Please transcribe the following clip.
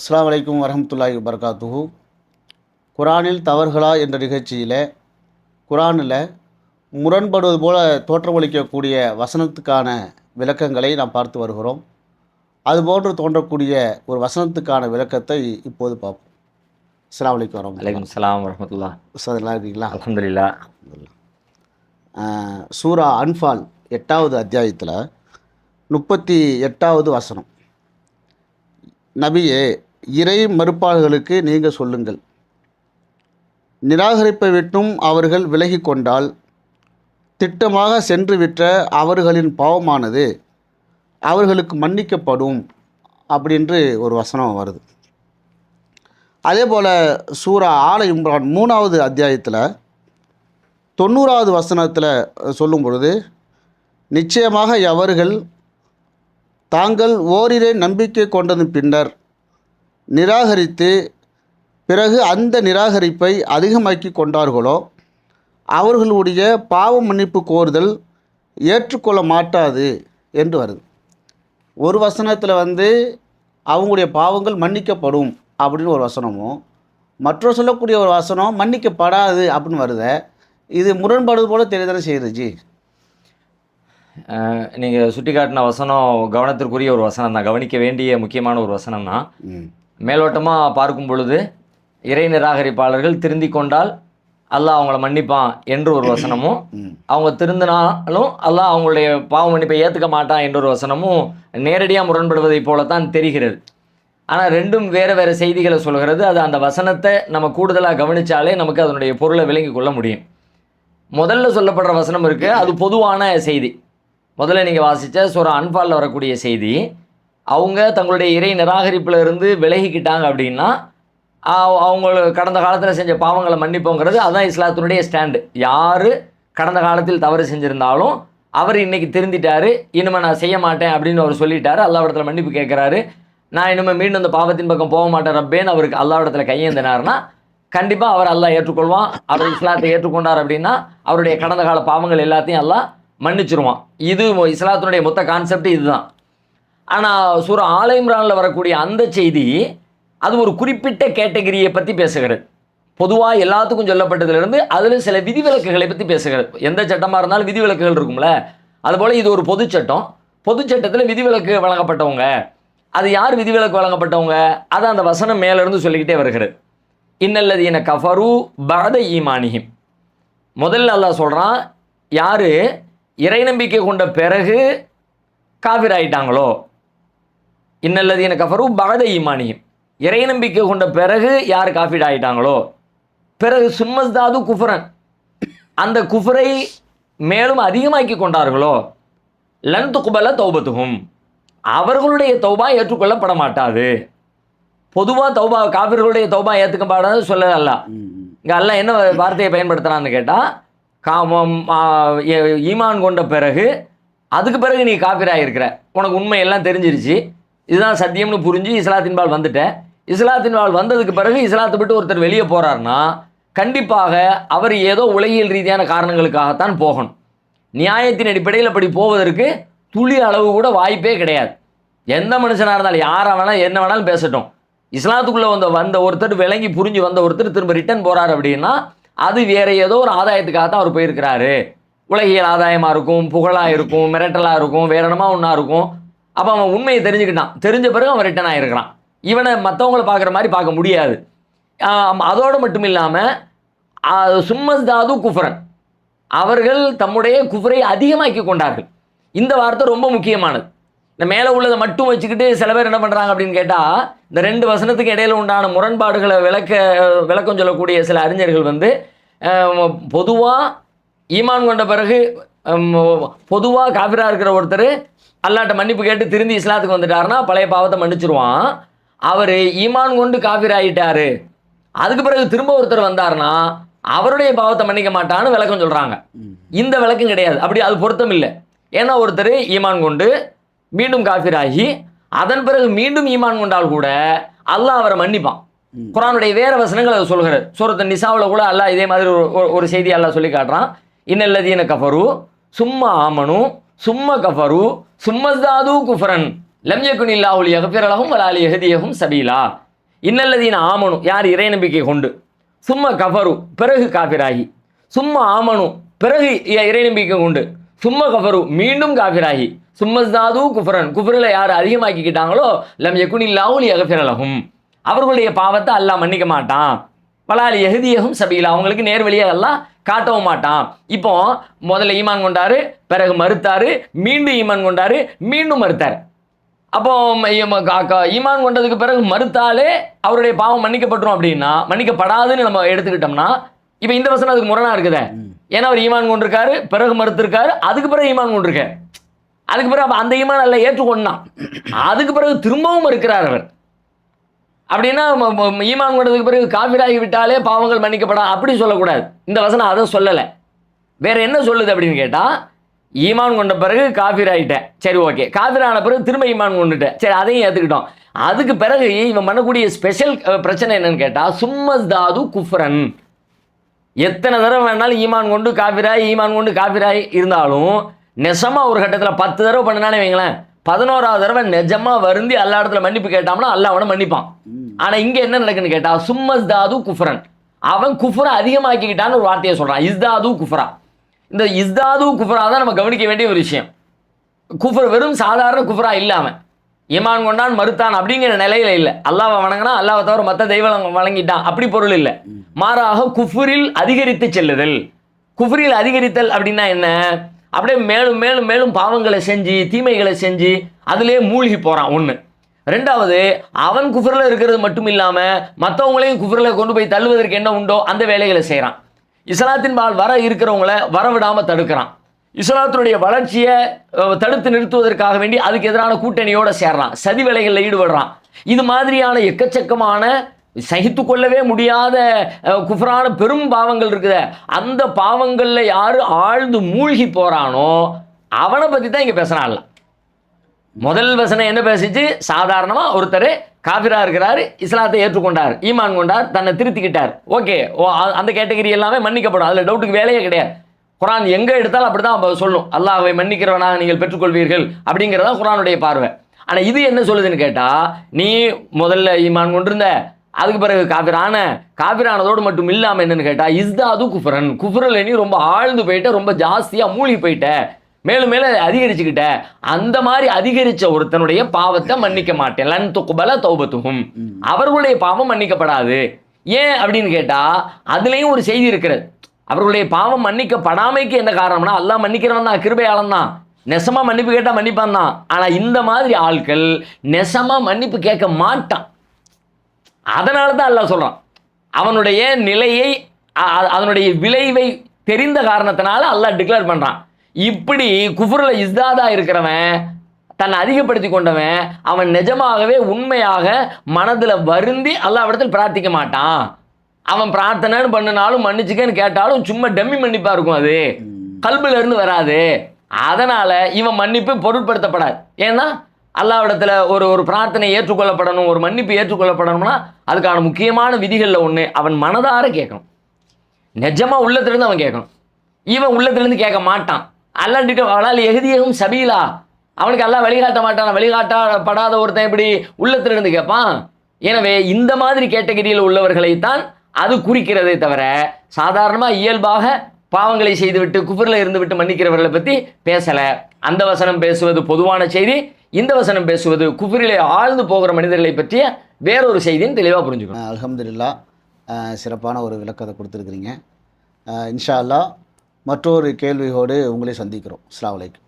அஸ்ஸலாமு அலைக்கும் வரஹ்மத்துல்லாஹி வபரகாத்துஹு. குரானில் தவறுகளா என்ற நிகழ்ச்சியில் குரானில் முரண்படுவது போல தோற்றமளிக்கக்கூடிய வசனத்துக்கான விளக்கங்களை நாம் பார்த்து வருகிறோம். அதுபோன்று தோன்றக்கூடிய ஒரு வசனத்துக்கான விளக்கத்தை இப்போது பார்ப்போம். அஸ்ஸலாமு அலைக்கும் வரஹ்மத்துல்லாஹி. வலைக்கம் சலாம் வரமத்துல்லா உஸ்தாத் நல்லா இருக்கீங்களா? அல்ஹம்துலில்லா. ஆஹ் சூரா அன்ஃபால் எட்டாவது அத்தியாயத்தில் முப்பத்தி எட்டாவது வசனம். நபியே இறை மறுப்பாளர்களுக்கு நீங்கள் சொல்லுங்கள். நிராகரிப்பை விட்டும் அவர்கள் விலகி கொண்டால் திட்டமாக சென்று விட்ட அவர்களின் பாவமானது அவர்களுக்கு மன்னிக்கப்படும் அப்படின்று ஒரு வசனம் வருது. அதே போல் சூரா ஆல இம்ரான் மூணாவது அத்தியாயத்தில் தொண்ணூறாவது வசனத்தில் சொல்லும் பொழுது நிச்சயமாக எவர்கள் தாங்கள் ஓரிரை நம்பிக்கை கொண்டதன் பின்னர் நிராகரித்து பிறகு அந்த நிராகரிப்பை அதிகமாக்கி கொண்டார்களோ அவர்களுடைய பாவ மன்னிப்பு கோருதல் ஏற்றுக்கொள்ள மாட்டாது என்று வருது. ஒரு வசனத்தில் வந்து அவங்களுடைய பாவங்கள் மன்னிக்கப்படும் அப்படின்னு ஒரு வசனமும் மற்றொரு சொல்லக்கூடிய ஒரு வசனம் மன்னிக்கப்படாது அப்படின்னு வருது இது முரண்பாடு போல தெரியுதானே செய்யுது ஜி? நீங்கள் சுட்டி காட்டின வசனம் கவனத்திற்குரிய ஒரு வசனம் தான் கவனிக்க வேண்டிய முக்கியமான ஒரு வசனம் தான் மேலோட்டமாக பார்க்கும் பொழுது இறை நிராகரிப்பாளர்கள் திருந்தி கொண்டால் அல்லாஹ் அவங்கள மன்னிப்பான் என்று ஒரு வசனமும் அவங்க திருந்தினாலும் அல்லாஹ் அவங்களுடைய பாவ மன்னிப்பை ஏற்றுக்க மாட்டான் என்ற ஒரு வசனமும் நேரடியாக முரண்படுவதைப் போலத்தான் தெரிகிறது. ஆனால் ரெண்டும் வேறு வேறு செய்திகளை சொல்கிறது. அது அந்த வசனத்தை நம்ம கூடுதலாக கவனித்தாலே நமக்கு அதனுடைய பொருளை விளங்கி கொள்ள முடியும். முதல்ல சொல்லப்படுற வசனம் இருக்குது அது பொதுவான செய்தி. முதல்ல நீங்கள் வாசித்த சூரா அன்பாலில் வரக்கூடிய செய்தி. அவங்க தங்களுடைய இறை நிராகரிப்புல இருந்து விலகிக்கிட்டாங்க அப்படின்னா அவங்க கடந்த காலத்தில் செஞ்ச பாவங்களை மன்னிப்போங்கிறது அதுதான் இஸ்லாத்தினுடைய ஸ்டாண்டு. யார் கடந்த காலத்தில் தவறு செஞ்சுருந்தாலும் அவர் இன்றைக்கி திருந்திட்டார் இனிமேல் நான் செய்ய மாட்டேன் அப்படின்னு அவர் சொல்லிட்டாரு அல்லாவிடத்தில் மன்னிப்பு கேட்குறாரு. நான் இனிமேல் மீண்டும் அந்த பாவத்தின் பக்கம் போக மாட்டேன் ரப்பேன்னு அவருக்கு அல்லாவிடத்தில் கையேந்தினார்னா கண்டிப்பாக அவர் அல்லா ஏற்றுக்கொள்வான். அவர் இஸ்லாத்தை ஏற்றுக்கொண்டார் அப்படின்னா அவருடைய கடந்த கால பாவங்கள் எல்லாத்தையும் எல்லாம் மன்னிச்சிருவான். இது இஸ்லாத்தினுடைய மொத்த கான்செப்ட் இதுதான். ஆனால் சூர ஆல இம்ரானில் வரக்கூடிய அந்த செய்தி அது ஒரு குறிப்பிட்ட கேட்டகரியை பற்றி பேசுகிறது. பொதுவாக எல்லாத்துக்கும் சொல்லப்பட்டதுலேருந்து அதில் சில விதிவிலக்குகளை பற்றி பேசுகிறது. எந்த சட்டமாக இருந்தாலும் விதிவிலக்குகள் இருக்கும்ல. அதுபோல் இது ஒரு பொதுச்சட்டம் பொதுச்சட்டத்தில் விதிவிலக்கு வழங்கப்பட்டவங்க. அது யார் விதிவிலக்கு வழங்கப்பட்டவங்க? அதை அந்த வசனம் மேலேருந்து சொல்லிக்கிட்டே வருகிறது. என கஃபரு பரத ஈமானிஹிம். முதல்ல அல்லாஹ் சொல்கிறான் யார் இறை நம்பிக்கை கொண்ட பிறகு காபிர் ஆயிட்டாங்களோ இன்னல்லதீன கஃபரு பகத ஈமானியும். இறை நம்பிக்கை கொண்ட பிறகு யார் காஃபிட் ஆகிட்டாங்களோ பிறகு சும்மஸ்தாது குஃபரன். அந்த குஃபரை மேலும் அதிகமாக்கி கொண்டார்களோ? லன் துக்குபல தௌபத்துகும் அவர்களுடைய தௌபா ஏற்றுக்கொள்ளப்பட மாட்டாது. பொதுவாக தௌபா காபிர்களுடைய தௌபா ஏற்றுக்கப்படாது சொல்லல இங்கே அல்ல என்ன வார்த்தையை பயன்படுத்துகிறான்னு கேட்டால் காமம் ஈமான் கொண்ட பிறகு அதுக்கு பிறகு நீ காபிராக இருக்கிற உனக்கு உண்மையெல்லாம் தெரிஞ்சிருச்சு. இதுதான் சத்தியம்னு புரிஞ்சு இஸ்லாத்தின்பால் இஸ்லாத்தின் இஸ்லாத்தின்பால் வந்ததுக்கு பிறகு இஸ்லாத்தை விட்டு ஒருத்தர் வெளியே போகிறாருன்னா கண்டிப்பாக அவர் ஏதோ உலகியல் ரீதியான காரணங்களுக்காகத்தான் போகணும். நியாயத்தின் அடிப்படையில் அப்படி போவதற்கு துளி அளவு கூட வாய்ப்பே கிடையாது. எந்த மனுஷனாக இருந்தாலும் யாராக வேணாலும் என்ன வேணாலும் பேசட்டும். இஸ்லாத்துக்குள்ளே வந்த வந்த ஒருத்தர் விளங்கி புரிஞ்சு வந்த ஒருத்தர் திரும்ப ரிட்டர்ன் போகிறார் அப்படின்னா அது வேற ஏதோ ஒரு ஆதாயத்துக்காக தான் அவர் போயிருக்கிறாரு. உலகியல் ஆதாயமாக இருக்கும் புகழாக இருக்கும் மிரட்டலாக இருக்கும் வேற என்னமா ஒன்றா இருக்கும். அப்போ அவன் உண்மையை தெரிஞ்சுக்கிட்டான். தெரிஞ்ச பிறகு அவன் ரிட்டர்ன் ஆகிருக்கிறான் இவனை மற்றவங்கள பார்க்குற மாதிரி பார்க்க முடியாது. அதோடு மட்டும் இல்லாமல் சும்மஸ்தாது குஃபரன். அவர்கள் தம்முடைய குஃபரை அதிகமாக்கி கொண்டார்கள். இந்த வார்த்தை ரொம்ப முக்கியமானது. இந்த மேலே உள்ளதை மட்டும் வச்சுக்கிட்டு சில பேர் என்ன பண்ணுறாங்க அப்படின்னு கேட்டால் இந்த ரெண்டு வசனத்துக்கு இடையில உண்டான முரண்பாடுகளை விளக்க விளக்கம் சொல்லக்கூடிய சில அறிஞர்கள் வந்து பொதுவாக ஈமான் கொண்ட பிறகு பொதுவாக காபிராக இருக்கிற ஒருத்தர் அல்லாட்ட மன்னிப்பு கேட்டு திரும்பி இஸ்லாத்துக்கு வந்துட்டாருன்னா பழைய பாவத்தை மன்னிச்சிருவான். அவர் ஈமான் கொண்டு காபிர் ஆகிட்டாரு அதுக்கு பிறகு திரும்ப ஒருத்தர் வந்தாருன்னா அவருடைய பாவத்தை மன்னிக்க மாட்டான்னு விளக்கம் சொல்கிறாங்க இந்த விளக்கம் கிடையாது. அப்படி அது பொருத்தம் இல்லை. ஏன்னா ஒருத்தர் ஈமான் கொண்டு மீண்டும் காஃபிராகி அதன் பிறகு மீண்டும் ஈமான் கொண்டால் கூட அல்லாஹ் அவரை மன்னிப்பான். குரானுடைய வேற வசனங்கள் அதை சொல்கிறார். சூரத்து நிசாவில் கூட அல்லாஹ் இதே மாதிரி ஒரு- ஒரு- செய்தி அல்லாஹ் சொல்லி காட்டுறான். இன்னல்லதீன கஃபரு சும்மா ஆமனும் சும்மா கஃபரு சும்மஸ்தாது குஃபரன். லம் யகுன் இல்லாஹுல் யக்ஃபிர வலாலி எகதியகும் சபீலா. இன்னல்லதீன ஆமனு யார் இறை நம்பிக்கை கொண்டு? சும்மா கஃபரு பிறகு காபிராகி. சும்மா ஆமனு பிறகு இறை நம்பிக்கை கொண்டு. சும்மா கஃபரு மீண்டும் காபிராகி. சும்மஸ்தாது குஃபரன் குஃபரில் யார் அதிகமாக்கிக்கிட்டாங்களோ லம் யகுனில்லாவுல் யகஃபிரலஹும் அவர்களுடைய பாவத்தை அல்லாஹ் மன்னிக்க மாட்டான். வலாலி எகுதியகும் சபீலா. அவங்களுக்கு நேர்வழியை எல்லாம் காட்டவும் மாட்டான். இப்போ முதல்ல ஈமான் கொண்டாரு பிறகு மறுத்தாரு மீண்டும் ஈமான் கொண்டாரு மீண்டும் மறுத்தார். அப்போ ஈமான் கொண்டதுக்கு பிறகு மறுத்தாலே அவருடைய பாவம் மன்னிக்கப்பட்டுரும் அப்படின்னா மன்னிக்கப்படாதுன்னு நம்ம எடுத்துக்கிட்டோம்னா இப்போ இந்த வசனம் அதுக்கு முரணா இருக்குதே. ஏன்னா அவர் ஈமான் கொண்டிருக்காரு பிறகு மறுத்திருக்காரு அதுக்கு பிறகு ஈமான் கொண்டிருக்காரு. அதுக்கு பிறகு அந்த ஈமான் அல்ல ஏற்றுக்கொண்டான். அதுக்கு பிறகு திரும்பவும் மறுக்கிறார் அவர். அப்படின்னா ஈமான் கொண்டதுக்கு பிறகு காபிராகி விட்டாலே பாவங்கள் மன்னிக்கப்படா அப்படி சொல்லக்கூடாது. இந்த வசனம் அதை சொல்லலை. வேற என்ன சொல்லுது அப்படின்னு கேட்டால் ஈமான் கொண்ட பிறகு காஃபிர் ஆகிட்டேன் சரி ஓகே. காஃபிர் ஆன பிறகு திரும்ப ஈமான் கொண்டுட்டேன். சரி அதையும் ஏற்றுக்கிட்டோம் அதுக்கு பிறகு இவன் பண்ணக்கூடிய ஸ்பெஷல் பிரச்சனை என்னன்னு சும்மா தாது குஃப்ரன். எத்தனை தடவை வேணாலும் ஈமான் கொண்டு காஃபிராய் ஈமான் கொண்டு காஃபிராய் இருந்தாலும் நெசமாக ஒரு கட்டத்தில் பத்து தடவை பண்ணினாலே வைங்களேன். பதினோராவது தடவை நிஜமா வருந்தி எல்லா இடத்துல மன்னிப்பு கேட்டாம்னா அல்ல அவனை மன்னிப்பான். ஆனா இங்க என்ன நடக்குன்னு கேட்டா சும்மஸ்தாது குஃப்ரன். அவன் குஃப்ரை அதிகமாக்கிக்கிட்டான்னு ஒரு வார்த்தையை சொல்றான். இஸ்தாது குஃப்ரா. இந்த இஸ்தாது குஃப்ரா தான் நம்ம கவனிக்க வேண்டிய ஒரு விஷயம். குஃபர் வெறும் சாதாரண குஃபரா இல்லாம ஈமான் கொண்டான் மறுத்தான் அப்படிங்கிற நிலையில இல்லை. அல்லாவை வணங்கினா அல்லாவை தவிர மற்ற தெய்வம் வணங்கிட்டான். அப்படி பொருள் இல்லை. மாறாக குஃபுரில் அதிகரித்து செல்லுதல். குஃபுரில் அதிகரித்தல் அப்படின்னா என்ன? அப்படியே மேலும் மேலும் மேலும் பாவங்களை செஞ்சு தீமைகளை செஞ்சு அதிலே மூழ்கி போகிறான் ஒன்று ரெண்டாவது அவன் குஃபரில் இருக்கிறது மட்டும் இல்லாமல் மற்றவங்களையும் குஃபரில் கொண்டு போய் தள்ளுவதற்கு என்ன உண்டோ அந்த வேலைகளை செய்கிறான் இஸ்லாத்தின் பால் வர இருக்கிறவங்கள வரவிடாமல் தடுக்கிறான். இஸ்லாத்தினுடைய வளர்ச்சியை தடுத்து நிறுத்துவதற்காக வேண்டி அதுக்கு எதிரான கூட்டணியோடு சேர்றான். சதி வேலைகளில் ஈடுபடுறான். இது மாதிரியான எக்கச்சக்கமான சகித்து கொள்ளவே முடியாத குஃப்ரான பெரும் பாவங்கள் இருக்குதே. அந்த பாவங்களில் யார் ஆழ்ந்து மூழ்கி போகிறானோ அவனை பற்றி தான் இங்கே பேசுகிறான்ல முதல் வசனம் என்ன பேசிச்சு? சாதாரணமாக ஒருத்தர் காபிரா இருக்கிறார் இஸ்லாத்தை ஏற்றுக்கொண்டார் ஈமான் கொண்டார் தன்னை திருத்திக்கிட்டார். ஓகே ஓ அந்த கேட்டகரி எல்லாமே மன்னிக்கப்படும். அதில் டவுட்டுக்கு வேலையே கிடையாது. குரான் எங்கே எடுத்தாலும் அப்படிதான் அப்ப சொல்லும். அல்லாஹை மன்னிக்கிறவனாக நீங்கள் பெற்றுக்கொள்வீர்கள் அப்படிங்கிறதான் குரானுடைய பார்வை. ஆனால் இது என்ன சொல்லுதுன்னு கேட்டால் நீ முதல்ல ஈமான் கொண்டிருந்த அதுக்கு பிறகு காபிரான காபிரானதோடு மட்டும் இல்லாம என்னன்னு கேட்டா இஸ்தாது குஃபரன் குஃபரில் நீ ரொம்ப ஆழ்ந்து போயிட்ட ரொம்ப ஜாஸ்தியா மூழ்கி போயிட்ட மேலும் அதை அதிகரிச்சுக்கிட்ட அந்த மாதிரி அதிகரிச்ச ஒருத்தனுடைய பாவத்தை மன்னிக்க மாட்டேன். லன் துக்குபல தௌபத்துகும் அவர்களுடைய பாவம் மன்னிக்கப்படாது. ஏன் அப்படின்னு கேட்டா அதுலயும் ஒரு செய்தி இருக்கிறது. அவர்களுடைய பாவம் மன்னிக்கப்படாமைக்கு என்ன காரணம்னா அல்லாஹ் மன்னிக்கிறவன் தான் கிருபையாளன் தான். நெசமா மன்னிப்பு கேட்டா மன்னிப்பான் தான். ஆனா இந்த மாதிரி ஆட்கள் நெசமா மன்னிப்பு கேட்க மாட்டான். அதனால தான் அல்லாஹ் சொல்றான் அவனுடைய நிலையை அதனுடைய விளைவை தெரிந்த காரணத்தினால அல்லாஹ் டிக்ளேர் பண்றான். இப்படி குஃபுர்ல இஸ்தாதா இருக்கிறவன் தன்னை அதிகப்படுத்தி கொண்டவன் அவன் நிஜமாகவே உண்மையாக மனதுல வருந்தி அல்லாவிடத்தில் பிரார்த்திக்க மாட்டான். அவன் பிரார்த்தனைன்னு பண்ணினாலும் மன்னிச்சுக்கன்னு கேட்டாலும் சும்மா டம்மி மன்னிப்பா இருக்கும் அது. கல்புல இருந்து வராது. அதனால இவன் மன்னிப்பு பொருட்படுத்தப்படாது. ஏன்னா அல்லாவிடத்தில் ஒரு ஒரு பிரார்த்தனை ஏற்றுக்கொள்ளப்படணும் ஒரு மன்னிப்பு ஏற்றுக்கொள்ளப்படணும்னா அதுக்கான முக்கியமான விதிகளில் ஒன்று அவன் மனதார கேட்கணும். நிஜமாக உள்ளத்துலேருந்து அவன் கேட்கணும். இவன் உள்ளத்துலேருந்து கேட்க மாட்டான். அல்லாண்டிட்டு அவளால் எகுதியகும் சபீலா. அவனுக்கு எல்லாம் வழிகாட்ட மாட்டான்? வழிகாட்டப்படாத ஒருத்தன் எப்படி உள்ளத்திலிருந்து கேட்பான்? எனவே இந்த மாதிரி கேட்டகரியில் உள்ளவர்களைத்தான் அது குறிக்கிறதே தவிர சாதாரணமாக இயல்பாக பாவங்களை செய்துவிட்டு குஃபரில் இருந்துவிட்டு மன்னிக்கிறவர்களை பற்றி பேசலை. அந்த வசனம் பேசுவது பொதுவான செய்தி. இந்த வசனம் பேசுவது குஃபிரிலே ஆழ்ந்து போகிற மனிதர்களை பற்றிய வேறொரு செய்தின்னு தெளிவாக புரிஞ்சுக்கணும். அலமதுல்லா சிறப்பான ஒரு விளக்கத்தை கொடுத்துருக்குறீங்க. இன்ஷா அல்லாஹ் மற்றொரு கேள்வியோடு உங்களை சந்திக்கிறோம். அஸ்ஸலாமு வலைக்கம்